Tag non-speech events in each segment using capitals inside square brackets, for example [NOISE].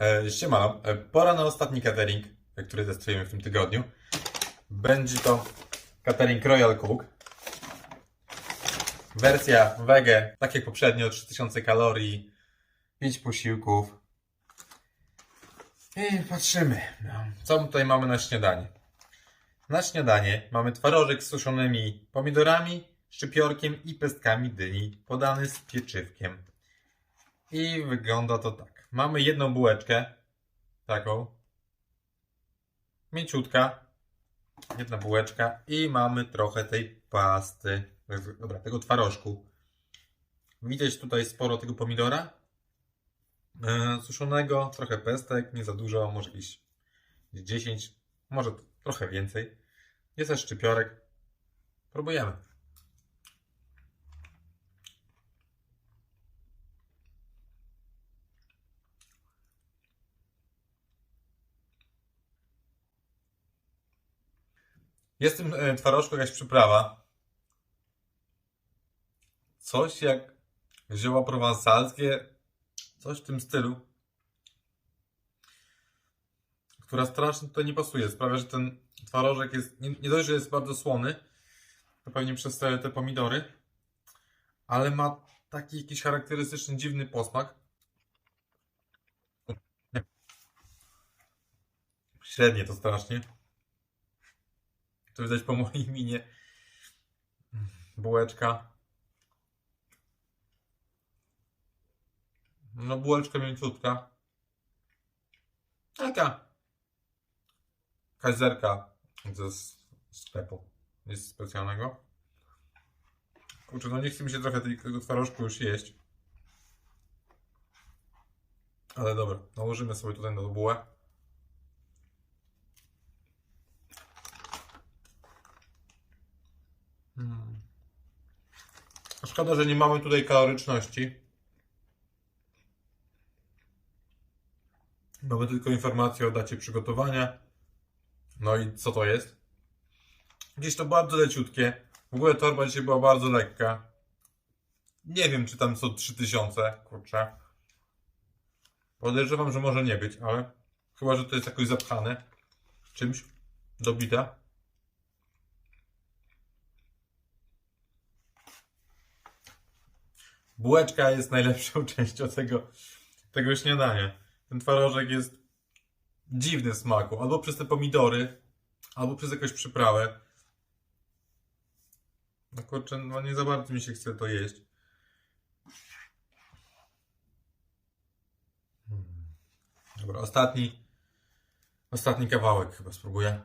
E, siemano, e, pora na ostatni catering, e, który testujemy w tym tygodniu. Będzie to catering Royal Cook. Wersja wege, tak jak poprzednio, 3000 kalorii, 5 posiłków. I patrzymy, no, co tutaj mamy na śniadanie. Na śniadanie mamy twarożek z suszonymi pomidorami, szczypiorkiem i pestkami dyni, podany z pieczywkiem. I wygląda to tak. Mamy jedną bułeczkę, taką, mięciutka, jedna bułeczka i mamy trochę tej pasty, dobra, tego twarożku. Widać tutaj sporo tego pomidora e, suszonego, trochę pestek, nie za dużo, może jakieś 10, może trochę więcej. Jest też szczypiorek. Próbujemy. Jest w tym e, twarożku jakaś przyprawa. Coś jak zioła prowansalskie, coś w tym stylu. Która strasznie tutaj nie pasuje. Sprawia, że ten twarożek jest, nie, nie dość, że jest bardzo słony, to pewnie przez te, te pomidory, ale ma taki jakiś charakterystyczny, dziwny posmak. Nie. Średnie to strasznie. To widać po mojej minie. Bułeczka. No bułeczka mięciutka. Taka. Kajzerka ze sklepu. Nic specjalnego. Kurczę, no nie chce mi się trochę tego twarożku już jeść. Ale dobra, nałożymy sobie tutaj na bułę. Hmm. Szkoda, że nie mamy tutaj kaloryczności. Mamy tylko informację o dacie przygotowania. No i co to jest? Gdzieś to bardzo leciutkie. W ogóle torba dzisiaj była bardzo lekka. Nie wiem, czy tam są 3000, kurczę. Podejrzewam, że może nie być, ale chyba, że to jest jakoś zapchane czymś dobite. Bułeczka jest najlepszą [LAUGHS] częścią tego, tego śniadania. Ten twarożek jest dziwny smaku. Albo przez te pomidory, albo przez jakąś przyprawę. No kurczę, no nie za bardzo mi się chce to jeść. Hmm. Dobra, ostatni. Ostatni kawałek chyba spróbuję.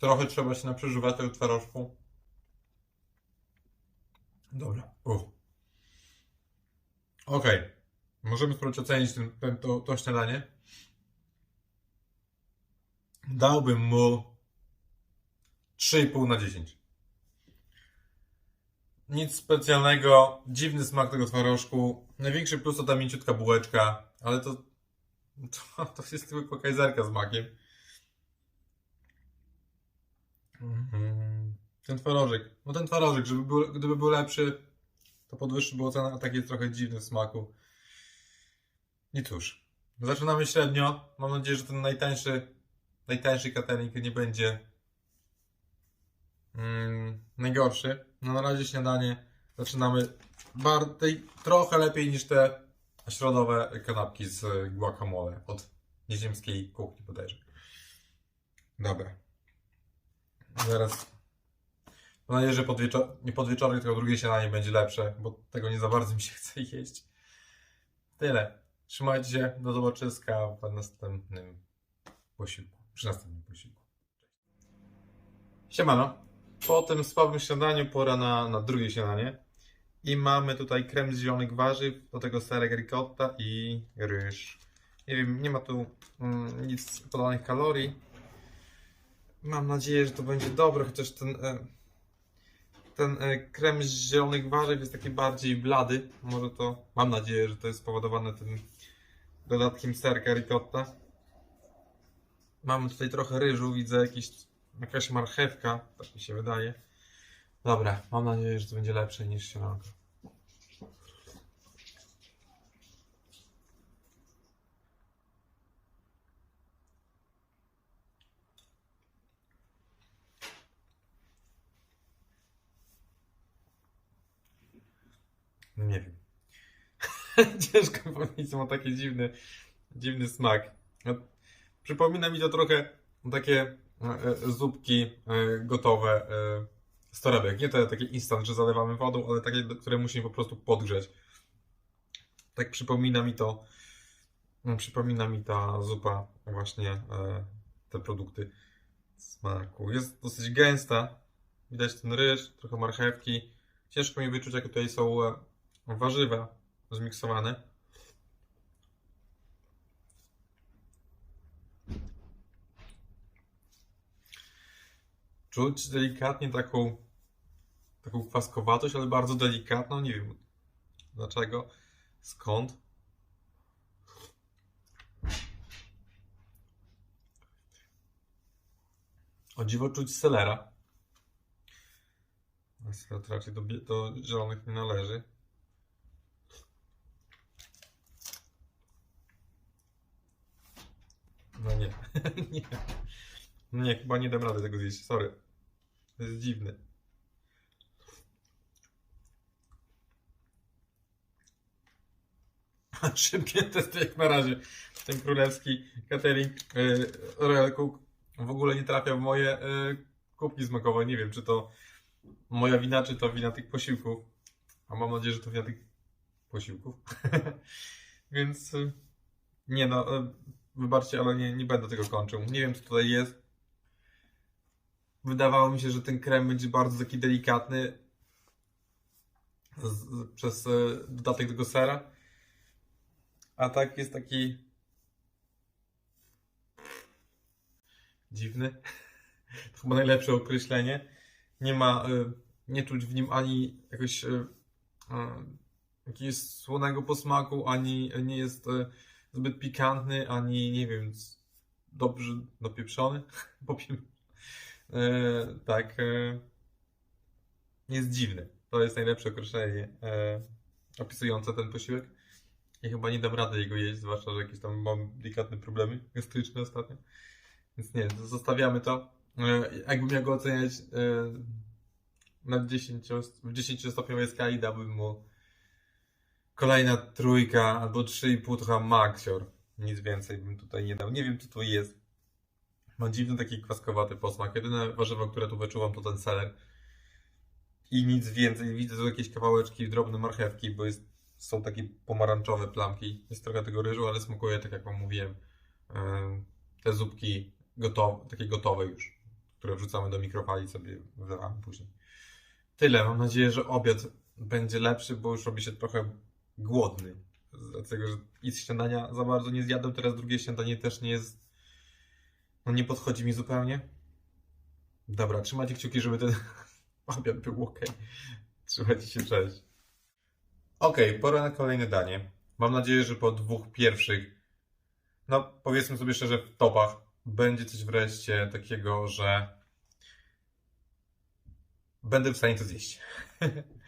Trochę trzeba się naprzeżywać tego twarożku. Dobra. Uff. Okej. Możemy spróbować ocenić ten, ten, to, to śniadanie. Dałbym mu 3,5 na 10. Nic specjalnego. Dziwny smak tego twarożku. Największy plus to ta mięciutka bułeczka, ale to, [LAUGHS] to, to jest tylko kajzerka z makiem. Ten twarożek. No ten twarożek, żeby był, gdyby był lepszy, to podwyższy było cena, a tak jest trochę dziwny w smaku. I cóż. Zaczynamy średnio. Mam nadzieję, że ten najtańszy, najtańszy catering nie będzie mm, najgorszy. No na razie śniadanie zaczynamy bardziej, trochę lepiej niż te środowe kanapki z guacamole od nieziemskiej kuchni bodajże. Dobra. Zaraz. Mam nadzieję, że pod wieczor- nie pod wieczorem, tylko drugie śniadanie będzie lepsze, bo tego nie za bardzo mi się [LAUGHS] chce jeść. Tyle. Trzymajcie się. Do zobaczyska w następnym posiłku. Przy następnym posiłku. Siemano. Po tym słabym śniadaniu pora na, na drugie śniadanie. I mamy tutaj krem z zielonych warzyw, do tego serek ricotta i ryż. Nie wiem, nie ma tu mm, nic podanych kalorii. Mam nadzieję, że to będzie dobre, chociaż ten, e, ten e, krem z zielonych warzyw jest taki bardziej blady. Może to, mam nadzieję, że to jest spowodowane tym dodatkiem serka ricotta. Mamy tutaj trochę ryżu, widzę jakieś, jakaś marchewka, tak mi się wydaje. Dobra, mam nadzieję, że to będzie lepsze niż śniadanko. Nie wiem. [LAUGHS] Ciężko powiedzieć, ma taki dziwny, dziwny smak. No, Przypomina mi to trochę takie e, e, zupki e, gotowe z torebek. Nie te takie instant, że zalewamy wodą, ale takie, które musimy po prostu podgrzeć. Tak przypomina mi to, no, przypomina mi ta zupa właśnie te produkty smaku. Jest dosyć gęsta. Widać ten ryż, trochę marchewki. Ciężko mi wyczuć, jakie tutaj są warzywa zmiksowane. Czuć delikatnie taką, taką kwaskowatość, ale bardzo delikatną. Nie wiem dlaczego, skąd. O dziwo czuć selera. A Seler to raczej do, do zielonych nie należy. No nie. [LAUGHS] nie. Nie, chyba nie dam rady tego zjeść, sorry. To jest dziwne. [LAUGHS] Szybkie testy jak na razie. Ten królewski catering yy, Royal Cook w ogóle nie trafia w moje yy, kubki smakowe. Nie wiem, czy to moja wina, czy to wina tych posiłków. A mam nadzieję, że to wina tych posiłków. [LAUGHS] Więc yy, nie no, yy, wybaczcie, ale nie, nie będę tego kończył. Nie wiem, co tutaj jest. Wydawało mi się, że ten krem będzie bardzo taki delikatny z, z, przez e, dodatek tego sera. A tak jest taki dziwny. [LAUGHS] To chyba najlepsze określenie. Nie ma, e, nie czuć w nim ani jakoś e, e, jakiegoś słonego posmaku, ani nie jest e, zbyt pikantny, ani nie wiem, dobrze dopieprzony. [LAUGHS] Popie- E, tak. E, jest dziwny. To jest najlepsze określenie e, opisujące ten posiłek. I chyba nie dam rady jego jeść, zwłaszcza, że jakieś tam mam delikatne problemy gastryczne ostatnio. Więc nie, zostawiamy to. E, jakbym miał go oceniać e, na 10, w 10-stopniowej skali, dałbym mu kolejna trójka albo 3,5 to chyba maxior. Nic więcej bym tutaj nie dał. Nie wiem, co to jest. Ma dziwny taki kwaskowaty posmak. Jedyne warzywo, które tu wyczułam, to ten seler. I nic więcej. Widzę tu jakieś kawałeczki drobne marchewki, bo jest, są takie pomarańczowe plamki. Jest trochę tego ryżu, ale smakuje tak jak wam mówiłem. em, Te zupki gotowe, takie gotowe już, które wrzucamy do mikrofali sobie wlewamy później. Tyle. Mam nadzieję, że obiad będzie lepszy, bo już robi się trochę głodny. Dlatego, że i śniadania za bardzo nie zjadłem. Teraz drugie śniadanie też nie jest no nie podchodzi mi zupełnie. Dobra, trzymajcie kciuki, żeby ten [LAUGHS] obiad był ok. Trzymajcie się, cześć. Ok, pora na kolejne danie. Mam nadzieję, że po dwóch pierwszych, no powiedzmy sobie szczerze, w topach będzie coś wreszcie takiego, że będę w stanie to zjeść. [LAUGHS]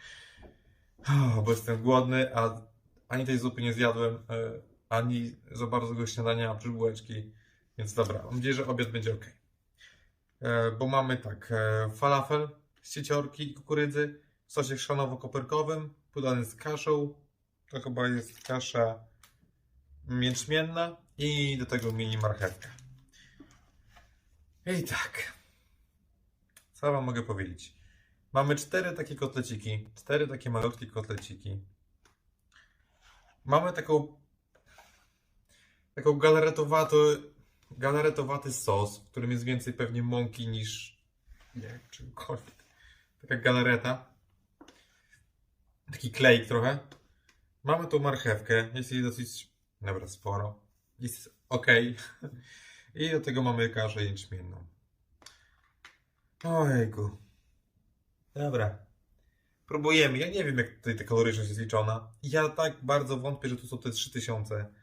Bo jestem głodny, a ani tej zupy nie zjadłem, e, ani za bardzo go śniadania, oprócz bułeczki. Więc dobra, mam nadzieję, że obiad będzie ok. E, bo mamy tak, e, falafel z cieciorki i kukurydzy w sosie chrzanowo-koperkowym, podany z kaszą. To chyba jest kasza mięczmienna i do tego mini marchewka. I tak. Co wam mogę powiedzieć? Mamy cztery takie kotleciki, cztery takie malutkie kotleciki. Mamy taką taką galaretowato, galaretowaty sos, w którym jest więcej pewnie mąki niż nie czymkolwiek. Taka galareta. Taki klejk trochę. Mamy tą marchewkę, jest jej dosyć, dobra, sporo. Jest ok. [LAUGHS] I do tego mamy kaszę jęczmienną. Ojejku. Dobra. Próbujemy. Ja nie wiem, jak tutaj ta kaloryczność jest liczona. Ja tak bardzo wątpię, że tu są te 3000.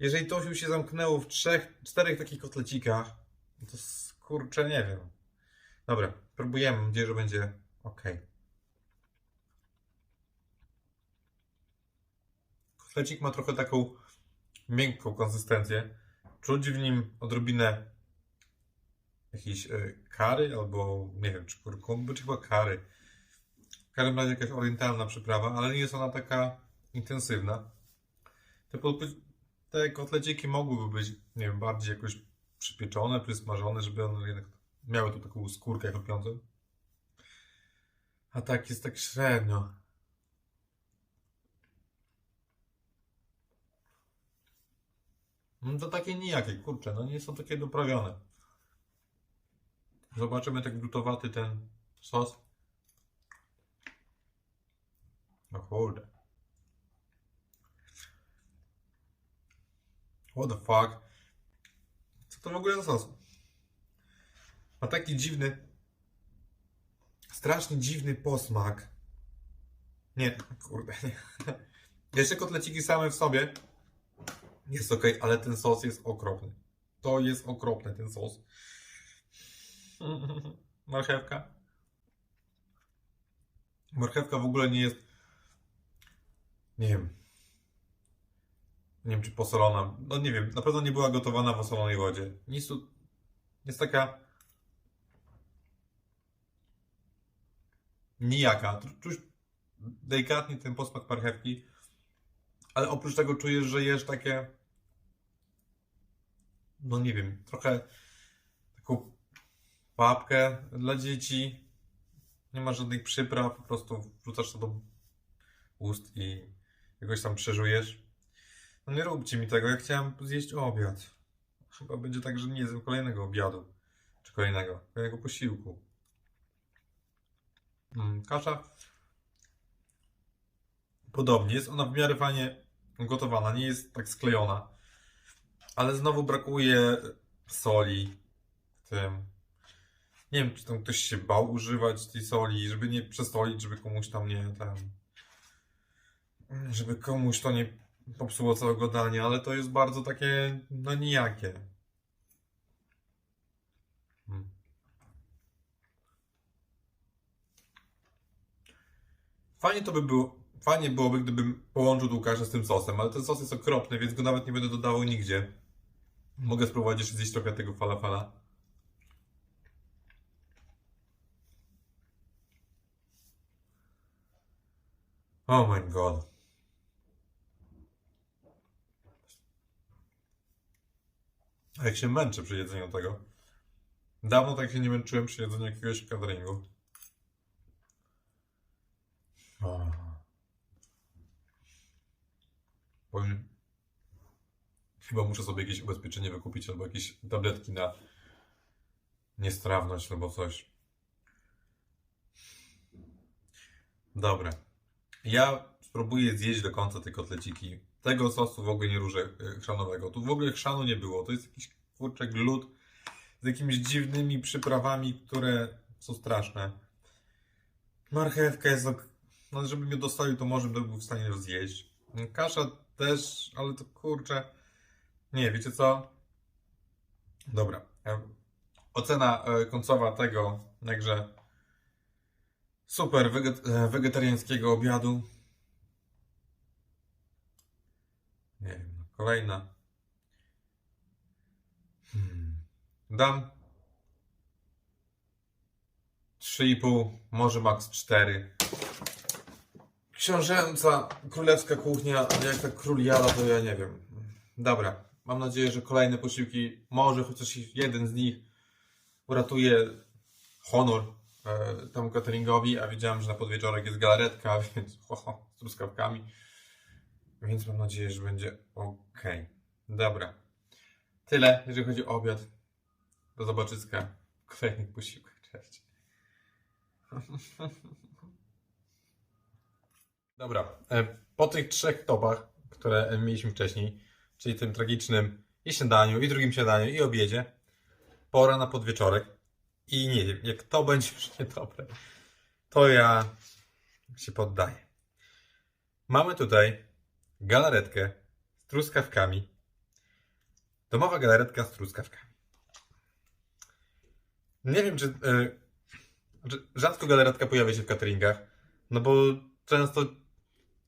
Jeżeli to się zamknęło w trzech, czterech takich kotlecikach, no to kurczę, nie wiem. Dobra, próbujemy. Mam nadzieję, że będzie Okej. Kotlecik ma trochę taką miękką konsystencję. Czuć w nim odrobinę jakiejś y, kary albo nie wiem, czy kurkumy, czy chyba kary. W każdym razie jakaś orientalna przyprawa, ale nie jest ona taka intensywna. Te, te kotleciki mogłyby być, nie wiem, bardziej jakoś przypieczone, przysmażone, żeby one jednak miały tu taką skórkę chrupiącą. A tak jest tak średnio. No to takie nijakie, kurczę, no nie są takie doprawione. Zobaczymy tak grutowaty ten sos. No kurde. What the fuck? Co to w ogóle za sos? Ma taki dziwny, strasznie dziwny posmak. Nie, kurde, nie. [LAUGHS] Jeszcze kotleciki same w sobie jest ok, ale ten sos jest okropny. To jest okropny ten sos. Marchewka. Marchewka w ogóle nie jest. Nie wiem. Nie wiem, czy posolona. No nie wiem, na pewno nie była gotowana w osolonej wodzie. Nic tu. Jest taka. Nijaka. Czuć delikatnie ten posmak marchewki. Ale oprócz tego czujesz, że jesz takie. No nie wiem, trochę taką papkę dla dzieci. Nie ma żadnych przypraw, po prostu wrzucasz to do ust i jakoś tam przeżujesz. No nie róbcie mi tego, ja chciałem zjeść obiad. Chyba będzie tak, że nie zjem kolejnego obiadu. Czy kolejnego, kolejnego posiłku. Mm, kasza. Podobnie, jest ona w miarę fajnie gotowana, nie jest tak sklejona. Ale znowu brakuje soli w tym. Nie wiem, czy tam ktoś się bał używać tej soli, żeby nie przestolić, żeby komuś tam nie ten. Żeby komuś to nie popsuło całego dania, ale to jest bardzo takie, no nijakie. Mm. Fajnie to by było, fajnie byłoby, gdybym połączył tą z tym sosem, ale ten sos jest okropny, więc go nawet nie będę dodawał nigdzie. Mogę spróbować jeszcze zjeść trochę tego falafala. Oh god. A jak się męczę przy jedzeniu tego. Dawno tak się nie męczyłem przy jedzeniu jakiegoś cateringu. Powiem, chyba muszę sobie jakieś ubezpieczenie wykupić albo jakieś tabletki na niestrawność albo coś. Dobra. Ja spróbuję zjeść do końca te kotleciki. Tego sosu w ogóle nie różę y, chrzanowego. Tu w ogóle chrzanu nie było. To jest jakiś kurczak lód z jakimiś dziwnymi przyprawami, które są straszne. Marchewka jest. No, żeby mnie dostali, to może bym był w stanie ją zjeść. Kasza też, ale to kurczę. Nie, wiecie co? Dobra. e, Ocena e, końcowa tego, jakże super weget e, wegetariańskiego obiadu. Nie wiem, no, kolejna. Hmm. Dam 3,5, może max 4. Książęca, królewska kuchnia, jak tak król jada, to ja nie wiem. Dobra, mam nadzieję, że kolejne posiłki, może chociaż jeden z nich uratuje honor temu cateringowi, a widziałem, że na podwieczorek jest galaretka, [LAUGHS] więc ho, ho, z truskawkami. Więc mam nadzieję, że będzie ok. Dobra. Tyle, jeżeli chodzi o obiad. Do zobaczyska w kolejnych posiłkach. Cześć. [LAUGHS] Dobra. e, Po tych trzech topach, które mieliśmy wcześniej, czyli tym tragicznym i śniadaniu, i drugim śniadaniu, i obiedzie, pora na podwieczorek. I nie wiem, jak to będzie już [LAUGHS] niedobre, to ja się poddaję. Mamy tutaj galaretkę z truskawkami. Domowa galaretka z truskawkami. Nie wiem, czy. y, Znaczy, rzadko galaretka pojawia się w cateringach, no bo często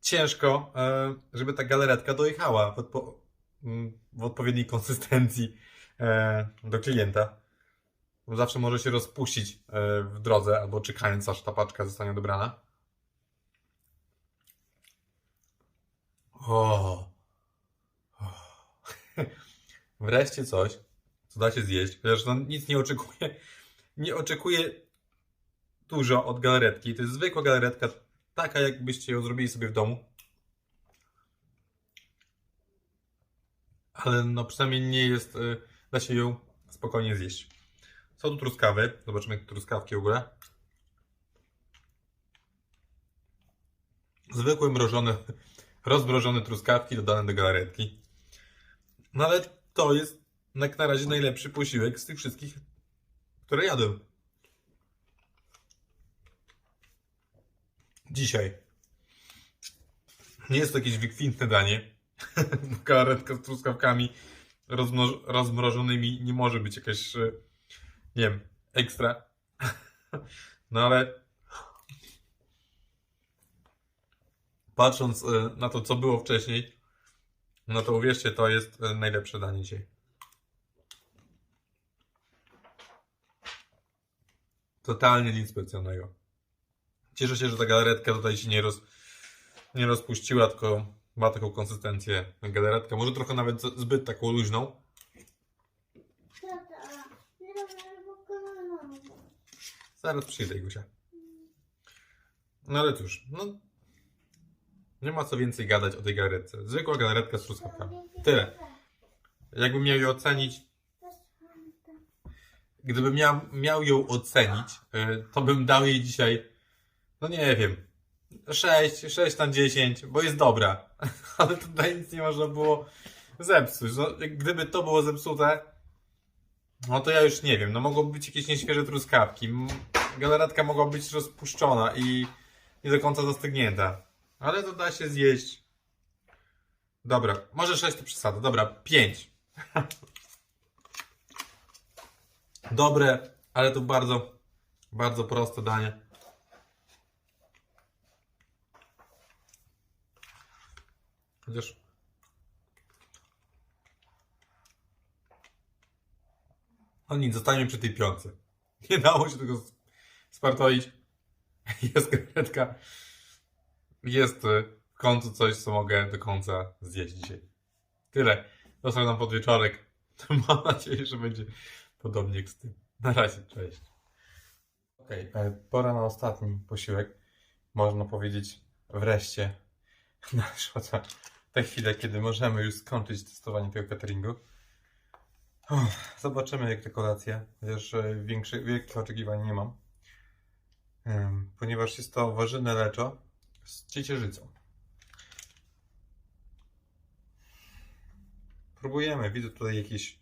ciężko, e, żeby ta galaretka dojechała w, odpo- w odpowiedniej konsystencji e, do klienta. Zawsze może się rozpuścić e, w drodze, albo czekając aż ta paczka zostanie odebrana. O. o. [LAUGHS] Wreszcie coś, co da się zjeść. Chociaż no, nic nie oczekuję. Nie oczekuję dużo od galaretki. To jest zwykła galaretka, taka jakbyście ją zrobili sobie w domu. Ale no przynajmniej nie jest, y, da się ją spokojnie zjeść. Są tu truskawy. Zobaczymy truskawki w ogóle. Zwykłe mrożone, [LAUGHS] rozmrożone truskawki dodane do galaretki. No ale to jest jak na razie najlepszy posiłek z tych wszystkich, które jadłem. Dzisiaj. Nie jest to jakieś wykwintne danie. [LAUGHS] Galaretka z truskawkami rozmrożonymi nie może być jakaś, e, nie wiem, ekstra. No ale patrząc e, na to, co było wcześniej, no to uwierzcie, to jest e, najlepsze danie dzisiaj. Totalnie nic specjalnego. Cieszę się, że ta galaretka tutaj się nie, roz, nie rozpuściła, tylko ma taką konsystencję galaretka. Może trochę nawet zbyt taką luźną. Zaraz przyjdę, Gusia. No ale cóż, no. Nie ma co więcej gadać o tej galaretce. Zwykła galaretka z truskawkami. Tyle. Jakbym miał ją ocenić, gdybym miał, miał ją ocenić, y, to bym dał jej dzisiaj, no nie wiem, 6, 6 na 10, bo jest dobra. [LAUGHS] Ale tutaj nic nie można było zepsuć. No, gdyby to było zepsute, no to ja już nie wiem, no mogą być jakieś nieświeże truskawki. Galaretka mogła być rozpuszczona i nie do końca zastygnięta. Ale to da się zjeść. Dobra, może 6 to przesada. Dobra, 5. [LAUGHS] Dobre, ale to bardzo, bardzo proste danie. Chociaż. No nic, zostańmy przy tej piątce. [LAUGHS] Nie dało się tego s- spartoić. [LAUGHS] Jest krewetka. Jest y, w końcu coś, co mogę do końca zjeść dzisiaj. Tyle. Został nam podwieczorek. [LAUGHS] Mam nadzieję, że będzie podobnie jak z tym. Na razie, cześć. Okej, e, pora na ostatni posiłek. Można powiedzieć wreszcie nadeszła ta, chwila, kiedy możemy już skończyć testowanie tego cateringu. Uff, Zobaczymy jak ta kolacja, chociaż e, większy, wielkich oczekiwań nie mam. Ponieważ jest to warzywne leczo z ciecierzycą. Próbujemy, widzę tutaj jakieś,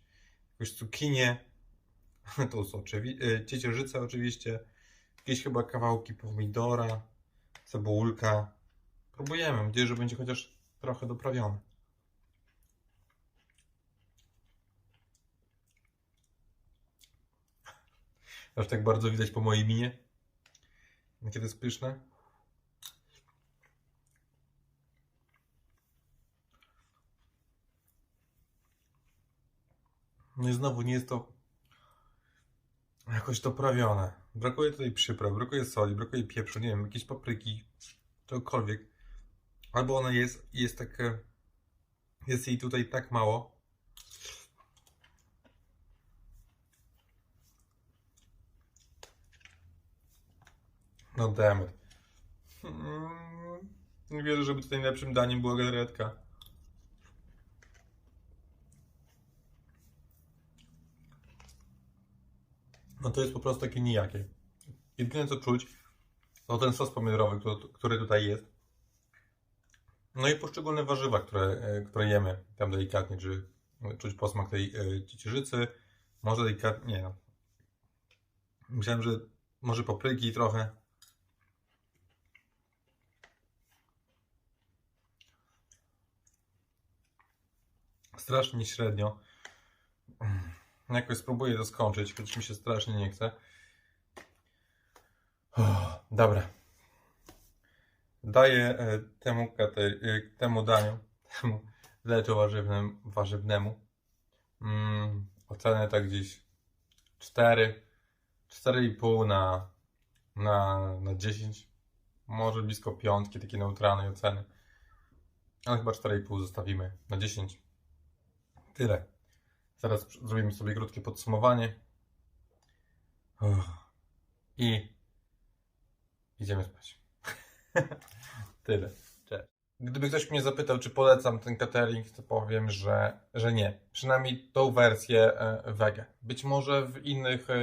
jakąś cukinię, [LAUGHS] to są oczywi- e, ciecierzyca oczywiście, jakieś chyba kawałki pomidora, cebulka. Próbujemy, mam nadzieję, że będzie chociaż trochę doprawione. [LAUGHS] Aż tak bardzo widać po mojej minie, jakie to jest pyszne. No i znowu nie jest to jakoś doprawione. Brakuje tutaj przypraw, brakuje soli, brakuje pieprzu, nie wiem, jakiejś papryki, czegokolwiek. Albo ona jest, jest takie, jest jej tutaj tak mało. No dammit. Mm, Nie wierzę, żeby tutaj najlepszym daniem była galaretka. No to jest po prostu takie nijakie. Jedyne co czuć, to ten sos pomidorowy, który, który tutaj jest. No i poszczególne warzywa, które, e, które jemy tam delikatnie, czy czuć posmak tej e, ciecierzycy. Może delikatnie, nie no. Myślałem, że może papryki trochę. Strasznie średnio. Jakoś spróbuję to skończyć, choć mi się strasznie nie chce. Uff, Dobra. Daję e, temu, e, temu daniu, [LAUGHS] temu leczu warzywnym, warzywnemu mm, ocenę tak gdzieś 4, 4,5 na, na, na 10. Może blisko piątki, takiej neutralnej oceny. Ale chyba 4,5 zostawimy na 10. Tyle. Zaraz zrobimy sobie krótkie podsumowanie. I idziemy spać. [LAUGHS] Tyle. Cześć. Gdyby ktoś mnie zapytał, czy polecam ten catering, to powiem, że, że nie. Przynajmniej tą wersję e, wege. Być może w innych e,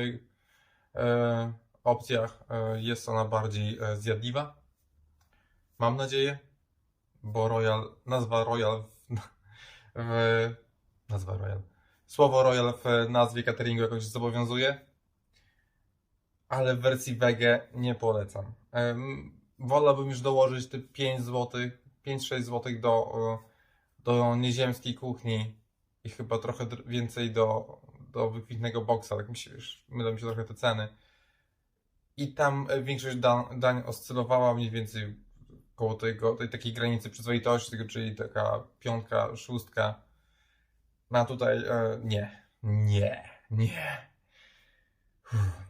e, opcjach jest ona bardziej zjadliwa. Mam nadzieję, bo Royal, nazwa Royal w, w nazwa Royal. Słowo Royal w nazwie cateringu jakoś zobowiązuje, ale w wersji wege nie polecam. Wolałbym już dołożyć te 5 zł, 5-6 zł do, do nieziemskiej kuchni i chyba trochę więcej do, do wykwintnego boksa. Tak mi się, już mylą się trochę te ceny. I tam e, większość dań, dań oscylowała mniej więcej koło tego, tej takiej granicy przyzwoitości, czyli taka piątka, szóstka. No tutaj e, nie, nie, nie. Uff.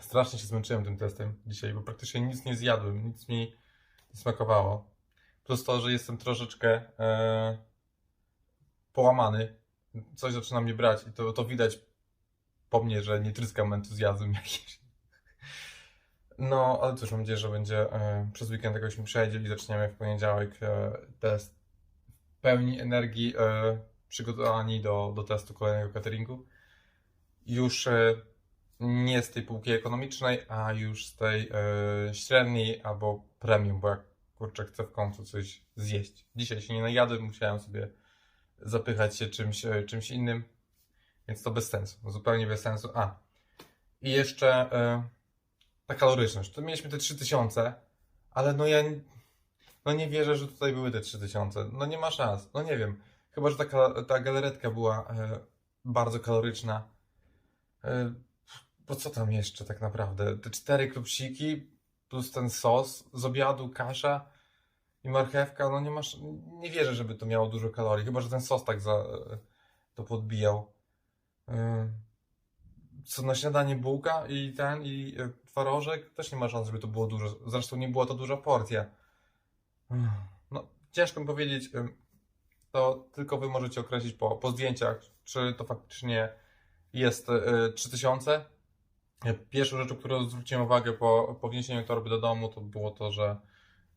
Strasznie się zmęczyłem tym testem dzisiaj, bo praktycznie nic nie zjadłem, nic mi nie smakowało. Plus to, że jestem troszeczkę e, połamany. Coś zaczyna mnie brać i to, to widać po mnie, że nie tryskam entuzjazmem [LAUGHS] jakiś. No, ale cóż, mam nadzieję, że będzie e, przez weekend jakoś mi przejdzie i zaczniemy w poniedziałek e, test pełni energii e, przygotowani do, do testu kolejnego cateringu. Już e, nie z tej półki ekonomicznej, a już z tej e, średniej albo premium, bo jak kurczę chcę w końcu coś zjeść. Dzisiaj się nie najadłem, musiałem sobie zapychać się czymś, e, czymś innym, więc to bez sensu, zupełnie bez sensu. A, i jeszcze ta kaloryczność. Tu mieliśmy te 3000, ale no ja no nie wierzę, że tutaj były te 3000. No nie ma szans, no nie wiem. Chyba, że ta, ta galaretka była e, bardzo kaloryczna. E, bo co tam jeszcze tak naprawdę? Te cztery klubsiki plus ten sos z obiadu, kasza i marchewka, no nie masz, nie wierzę, żeby to miało dużo kalorii, chyba, że ten sos tak za, to podbijał. Yy, Co na śniadanie bułka i ten, i e, twarożek, też nie ma szans, żeby to było dużo, zresztą nie była to duża porcja. No, ciężko mi powiedzieć, to tylko wy możecie określić po, po zdjęciach, czy to faktycznie jest yy, 3000, Pierwszą rzeczą, którą zwróciłem uwagę po, po wniesieniu torby do domu, to było to, że,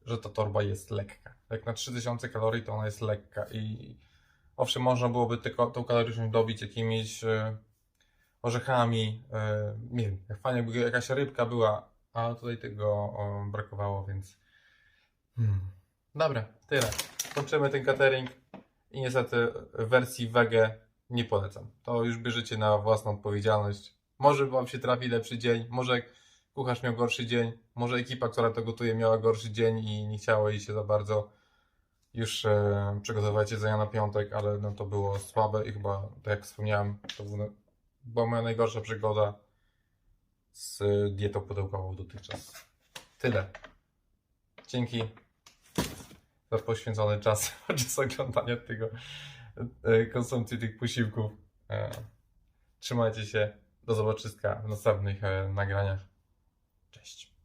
że ta torba jest lekka. Jak na 3000 kalorii, to ona jest lekka i owszem, można byłoby tylko tą kaloryczność dobić jakimiś e, orzechami, e, nie wiem, jak fajnie by jakaś rybka była, a tutaj tego brakowało, więc hmm. dobra, tyle. Kończymy ten catering i niestety wersji wege nie polecam. To już bierzecie na własną odpowiedzialność. Może wam się trafi lepszy dzień, może kucharz miał gorszy dzień, może ekipa, która to gotuje, miała gorszy dzień i nie chciało jej się za bardzo już e, przygotowywać jedzenia na piątek, ale no to było słabe i chyba, tak jak wspomniałem, to była moja najgorsza przygoda z dietą pudełkową dotychczas. Tyle. Dzięki poświęcony czas [LAUGHS] podczas oglądania tego e, konsumpcji tych posiłków. E, Trzymajcie się. Do zobaczyska w następnych e, nagraniach. Cześć.